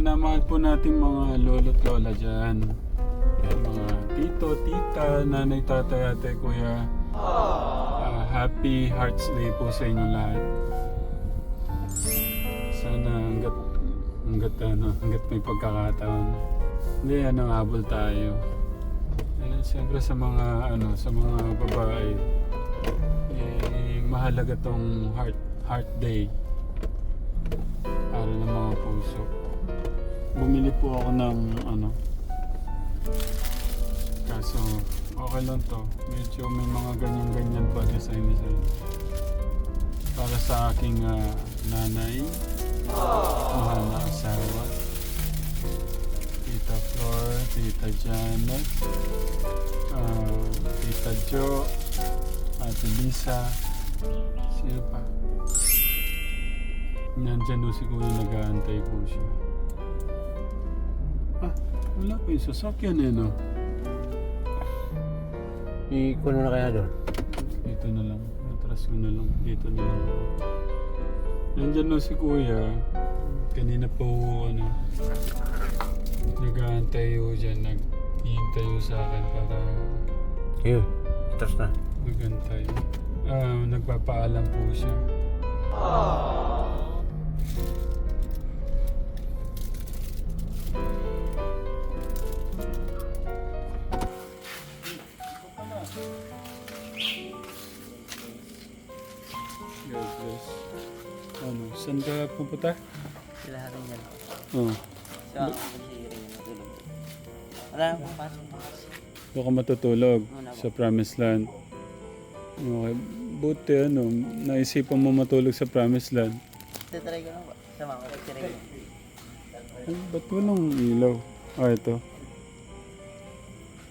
minamahal po natin mga lolo't lola dyan. Yan, mga tito, tita, nanay, tatay, ate, kuya. Ah, happy Hearts Day po sa inyo lahat. Sana hanggat, hanggat, ano, hanggat may pagkakataon. Hindi, ano, habol tayo. Eh, siyempre sa mga, ano, sa mga babae, eh, mahalaga tong heart, heart day para ng mga puso. Bumili po ako ng ano. Kaso okay lang to. Medyo may mga ganyan-ganyan pa design-design. Para sa aking ah, nanay, mahal na asawa, Tita Flor, Tita Janet, ah, Tita Jo, Ate Lisa, sino pa? Nandyan o si Kuya nag-aantay po siya. Wala pa yung sasakyan eh, no? Ikuno na kaya doon. Dito na lang. Atras ko na lang. Dito na lang. Nandyan o si Kuya. Kanina po, ano, nag-aantay ho dyan. Nag-hihintay ho sa akin para Ayun. Atras na. magantay. Ah, nagpapaalam po siya. God saan ka pupunta? Sila rin yan. Oh, So, ako si Rin matulog. Wala akong pasok. doon ka matutulog po. sa Promised Land. Okay, buti ano, naisipan mo matulog sa Promised Land. Tatry ko lang po. Sama ko si Rin. Ay, ba't walang ilaw? Ah, ito.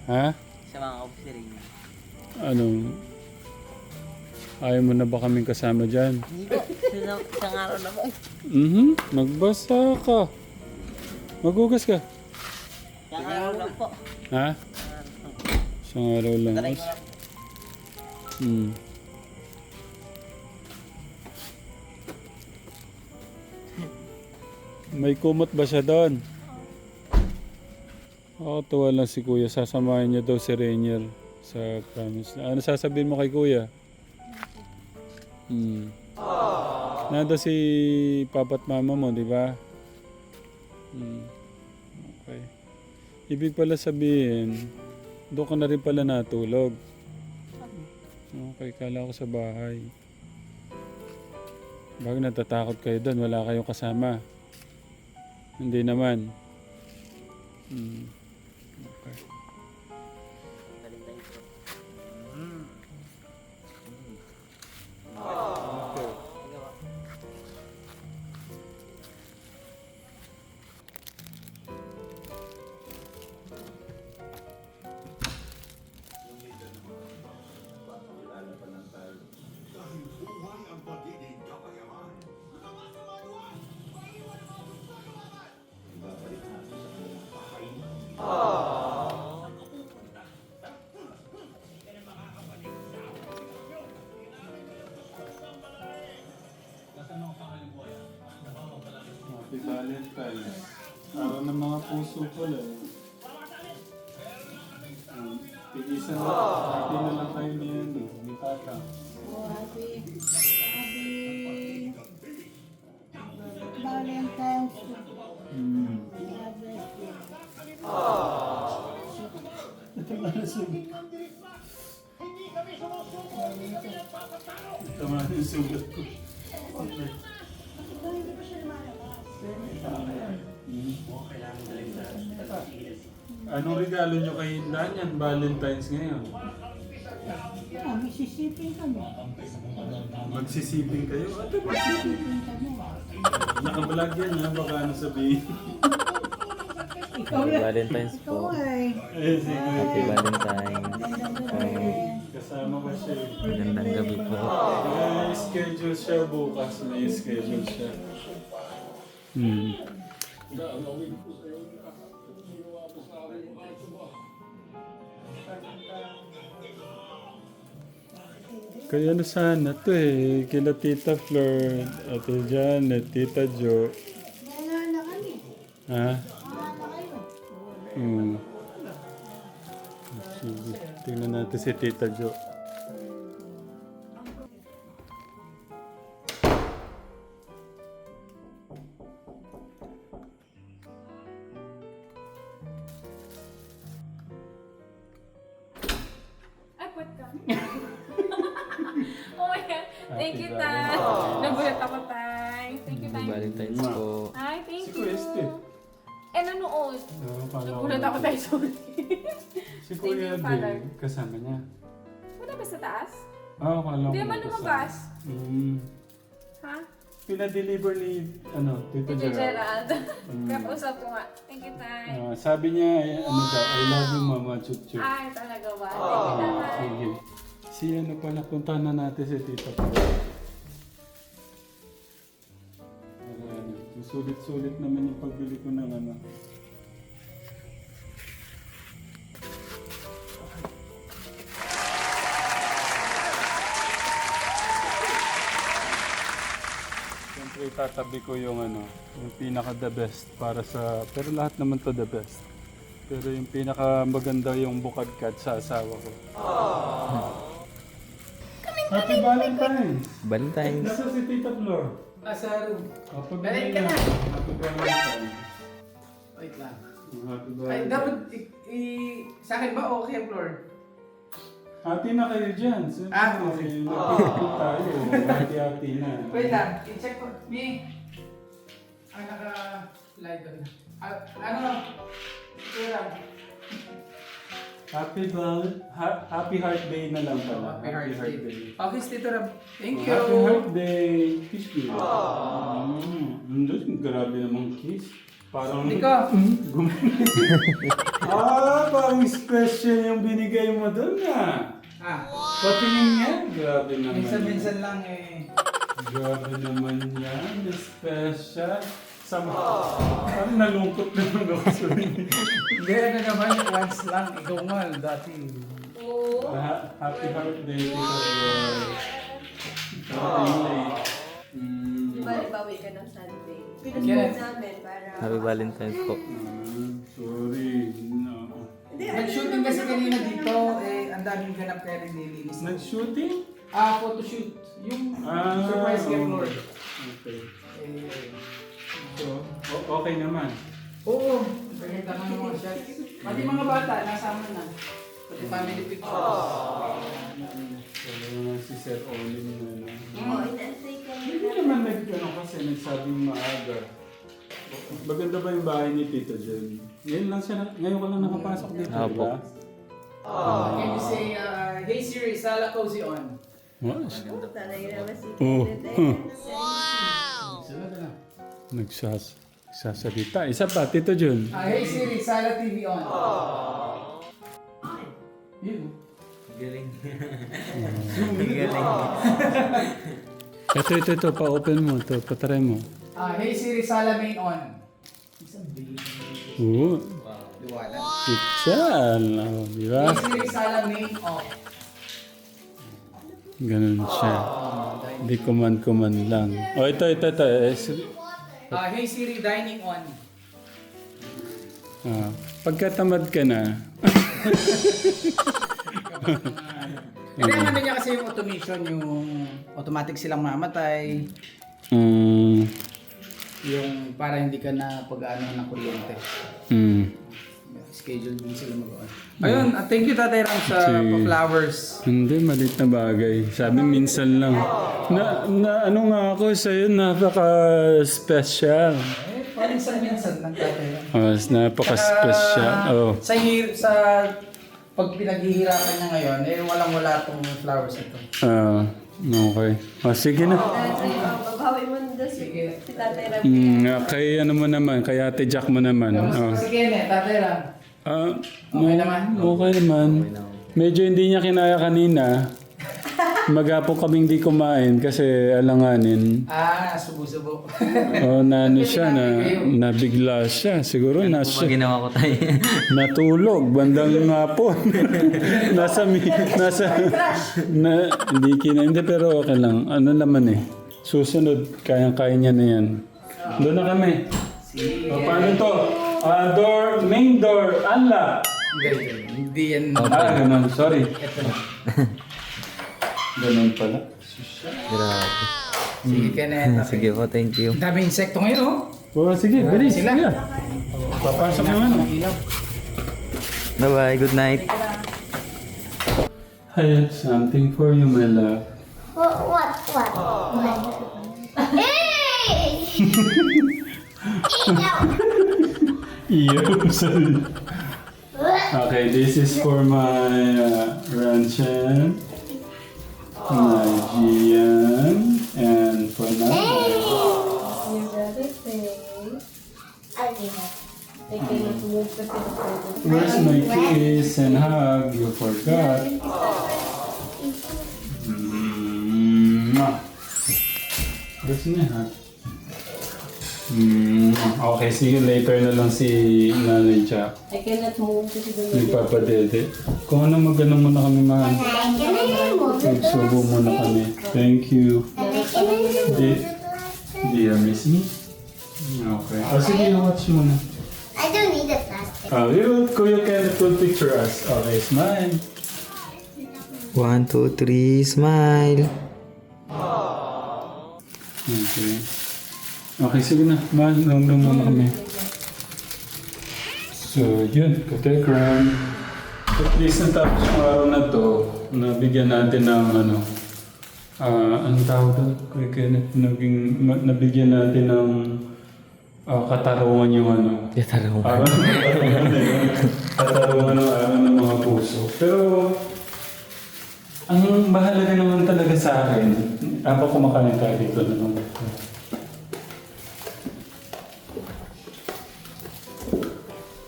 Ha? Sama ko si Rin. Ano? Ayaw mo na ba kaming kasama dyan? Hindi po. Isang, isang araw na po. Mhm, magbasa ka. Magugas ka. Isang araw lang po. Ha? Isang araw lang. Ko lang. Hmm. May kumot ba siya doon? Oo, tuwa lang si Kuya. Sasamahin niya daw si Rainier sa promise. Ano sasabihin mo kay Kuya? Hmm. Nando si Papa at Mama mo, di ba? Hmm. Okay. Ibig pala sabihin, doon ka na rin pala natulog. Okay, kala ko sa bahay. Bakit natatakot kayo doon? Wala kayong kasama? Hindi naman. Hmm. Happy Valentine's. Araw ng mga puso pala eh. Um, Tigisan na, happy na lang kayo ni ano, ni Tata. Oh, happy, happy Valentine's Day. Hmm. Bless you. Tama na yung sugat ko. Anong regalo nyo kay Hindan yan? Valentine's ngayon. Ah, Mississippi kami. Magsisiping kayo? Ate, Mississippi kami. nakabalag yan ha, baka ano sabihin. Ikaw Happy. Valentine's Ikaw po. ay. eh, sige. Happy Valentine's. Kasama ko siya eh. Magandang gabi po. May schedule siya bukas. May schedule siya. Hmm. Kaya na sana to eh. Kila Tita Flor, Ate Janet, Tita Jo. Wala na kami. Ha? Hmm. Sige. Tingnan natin si Tita Jo. Ay, put ka. oh my God. Thank you, Tay. Nagulat ako, Tay. Thank you, Tay. Valentine's po. Ay, thank Si you. Kuya Steve. Eh, nanood. Oo, kala ko- Nagulat ako, Tay. Sorry. Si Thank Kuya you, Father. din, kasama niya. Punta ba sa taas? Oo, oh, kala ko. Hindi naman lumabas. Hmm. Pinadeliver ni, ano, Tito Tito Gerald. Gerald. Mm. Kapausap ko nga. Thank you, Tay. Ah, sabi niya, eh, ano daw, I love you, Mama Chuchu. Ay, talaga ba? Thank you, Tay. Sige. Si ano pala, puntahan na natin si Tita Pala. Ayan, Sulit-sulit naman yung pagbili ko ng ano. Itatabi ko yung ano, yung pinaka the best para sa, pero lahat naman to the best. Pero yung pinaka maganda yung bukad kat sa asawa ko. Happy Valentine's! Valentine's. Nasa si Tita Flor? Nasa room. Kapag Balik ka na. Happy Valentine's. Wait lang. Happy Ay, Valentine's. dapat i- i- sa akin ba okay ang floor? Hati na kayo dyan. Siyempre, Ah, okay. nagpipil tayo. Hati-hati na. Wait lang, i-check ko. Mi, ang naka-live doon. Ah, ano? Ito lang. Happy Val ha- Happy Heart Day na lang pala. Happy Heart Day. Okay, Tito Ram. Thank you. Happy Heart Day. Kiss you. Mm. Hindi, grabe namang kiss. Parang... Nico. Gum- ah, parang special yung binigay mo doon ah. Ah, Patingin niya. Grabe naman. minsan-minsan lang eh. Grabe naman yan. Special. Sama. Parang nalungkot naman ako sa Hindi, ano naman, once lang. Ikaw nga, dati. Oo. Ha- Happy Heart Day, Tita Joy. Happy Day. Mm. Bali-bawi ka ng Sunday. Yes. Namin para... Happy Valentine's po. Ah, sorry. No. Nag-shooting kasi kanina dito, eh, ang daming ganap kaya naglilinis. Nag-shooting? Ah, photoshoot. Yung Ah. surprise game floor. Okay. Eh, So, o- okay naman. Oo, ganyan naman mga shots. Pati mga bata, nasama na. Pati family pictures. So, naman si Sir Olin na ano. Oo, inaantay ka Hindi naman nag, ano kasi, nagsabing maaga. Maganda ba yung bahay ni Tito Jen? Ngayon lang siya, na- ngayon ka lang nakapasok dito, Apo. di ba? Can you say, uh, hey Siri, Sala Cozy on? Naman si Oh. Na. Nagsas nagsasalita. Isa pa, Tito Jun. Ah, hey Siri, Sala TV on. Yun. Galing. Ito, ito, ito. Pa-open mo. Ito, patry mo. Ah, hey Siri, Sala main on. Isang baby. Oo. Liwala. Picture. Oh, di ba? Hey Siri, Sala main off. Ganun siya. Di kuman-kuman lang. Oh, ito, ito, ito. Eh, si- Ah, hey Siri, dining on. ah, pagkatamad ka na, Hindi ano niya kasi yung automation, yung automatic silang mamatay, mm, yung para hindi ka na pag-ano ng kuryente. mm, Schedule din sila mag Ayun, ah, thank you Tatay Ram sa Si- flowers. hindi, malit na bagay. Sabi minsan lang. Na, na ano nga ako sa'yo, napaka-special. Paminsan-minsan lang Tatay. Oh, napaka-special. Oh. Sa, hir- sa pag pinaghihirapan niya ngayon, eh walang-wala tong flowers ito. Ah, okay. Oh, sige na. Oh, babawi mo na daw si, Sige. si Tatay Ram. Mm, kay ano mo naman, kay Ate Jack mo naman. Oh. Si Kenneth, Tatay Ram. Ah, Okay naman? Okay naman. Medyo hindi niya kinaya kanina. Magapo kaming di kumain kasi alanganin. Ah, subo-subo. O na ano siya, na, nabigla siya. Siguro Ano po ba ginawa ko tayo? natulog bandang hapon. nasa, mi- nasa, na, hindi kina, hindi pero okay lang. Ano naman eh. Susunod, kayang-kaya niya na yan. Doon na kami. O, paano to? Ah, door, main door, unlock. Hindi, hindi yan. Ah, ganun. Sorry. Ito na. Ganun pala. Grabe. Sige, Kenneth. Sige po, thank you. Ang daming insekto ngayon, oh. O, sige, bilis. Sila. Sige. Papasok naman. Bye-bye, good night. I have something for you, my love. What? What? What? Hey! Iyo, sorry. Okay, this is for my uh, Nigerian and Panama. You got it, thanks. I think you They cannot move the. Where's my kiss and hug? You forgot. Mwah. Where's my hug? Mm, okay, see you later na lang si Nanay Jack. I cannot move kasi doon. Ni Papa Dede. Kung ano magano muna kami mahal. Magsubo muna kami. Thank you. Di, do you miss me? Okay. O sige, watch muna. I don't need a plastic. Oh, you, Kuya Kenneth will picture us. Okay, smile. One, two, three, smile. Okay. Okay, sige na. Nung muna kami. So, yun. Katekram. At least natapos yung araw na to, nabigyan natin ng ano, ah, anong tawag doon? Kuya Kenneth, naging, nabigyan natin ng ah, katarungan yung ano. Araw ng katarungan na yun. Katarungan ng araw ng mga puso. Pero, ang mahalaga naman talaga sa akin, ako kumakain tayo dito naman.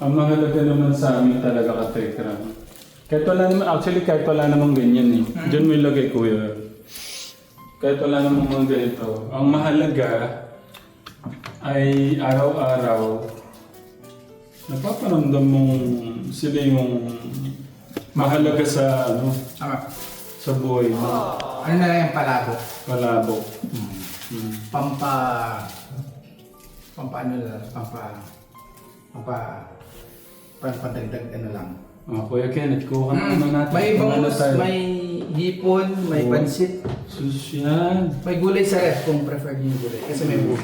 Ang mahalaga naman sa amin talaga ka Tekram. Kahit wala naman, actually kahit wala namang ganyan eh. Diyan mo ilagay kuya. Kahit wala namang mga ganito. Ang mahalaga ay araw-araw napaparamdam mong sila yung mahalaga sa ano Tama. sa buhay mo. Ano na lang yung palabo? Palabo. Mm. Pampa... Pampa ano lang, pampa... Pampa... Pampadagdag ano lang. Oh, Kuya Kenneth, kuha na Mm, naman natin. may na bangus, tayo. may hipon, may Oh. pansit. Sus yan. May gulay sa ref kung prefer niyo yung gulay. Kasi may buhay.